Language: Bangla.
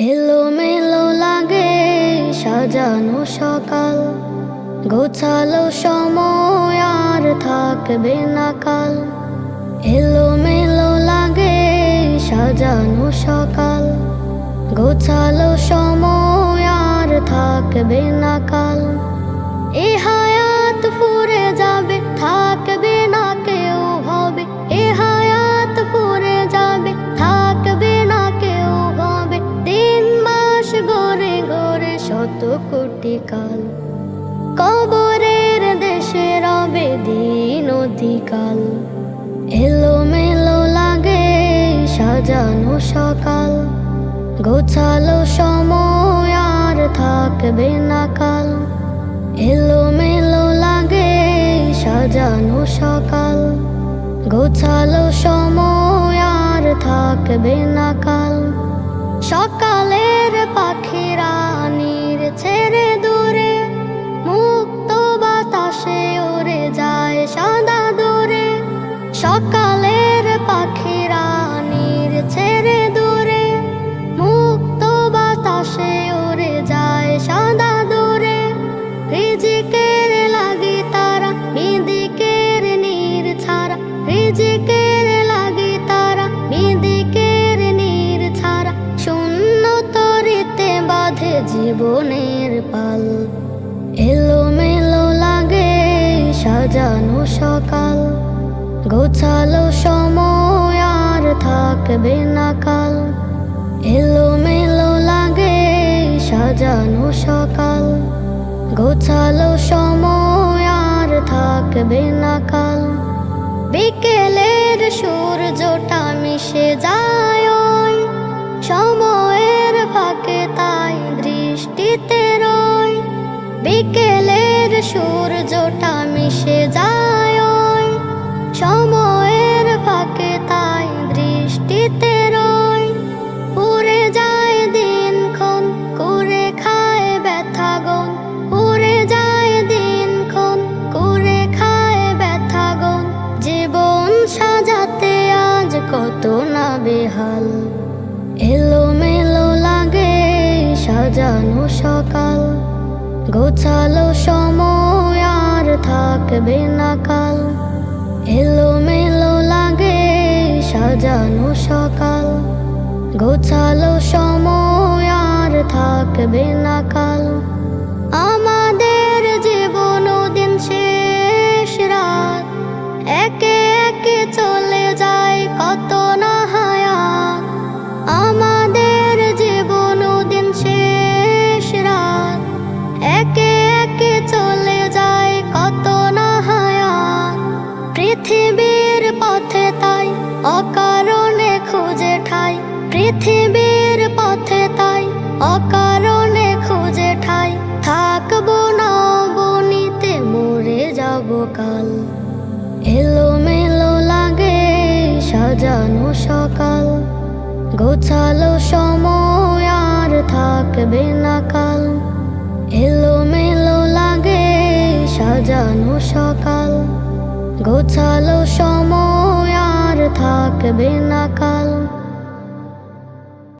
এলো মেলো লাগে সাজানো সকাল। গোছালো সময় আর থাকবে না কাল। এলো মেলো লাগে সাজানো সকাল। গোছালো সময় আর থাকবে না কাল। কাল কবরের দেশে রবে দিন অধিকাল। এলো মেলো লাগে সাজানো সকাল। গোছালো সময় আর থাকবে না কাল। এলো মেলো লাগে সাজানো সকাল। গোছালো সময় আর থাকবে না কাল। সকালের সকালের পাখিরা নীর ছেড়ে দূরে, মুক্ত বাতাসে উড়ে যায় সাদা দূরে। রিজিকের লাগি তারা বিদিকের নীর ছাড়া। রিজিকের লাগি তারা বিদিকের নীর ছাড়া। শূন্য তরিতে বাঁধে জীবনের পাল। এলো মেলো লাগে সাজানো সকাল। গোছালো সময় আর থাকবে না কাল। এলো মেলো লাগে সাজানো সকাল। গোছালো সময় আর থাকবে না কাল। বিকেলের সূর্যটা মিশে যায় সময়ের ফাঁকে তাই দৃষ্টিতে রয়। বিকেলের সূর্যটা বেহাল। এলো মেলো লাগে সাজানো সকাল। গোছালো সময় আর থাকবে না কাল। এলো মেলো লাগে সাজানো সকাল। গোছালো সময় আর থাকবে না কাল। সাজানো সকাল? গোছালো সময় আর থাকবে না কাল। এলো মেলো লাগে সাজানো সকাল। গোছালো সময় আর থাকবে না কাল।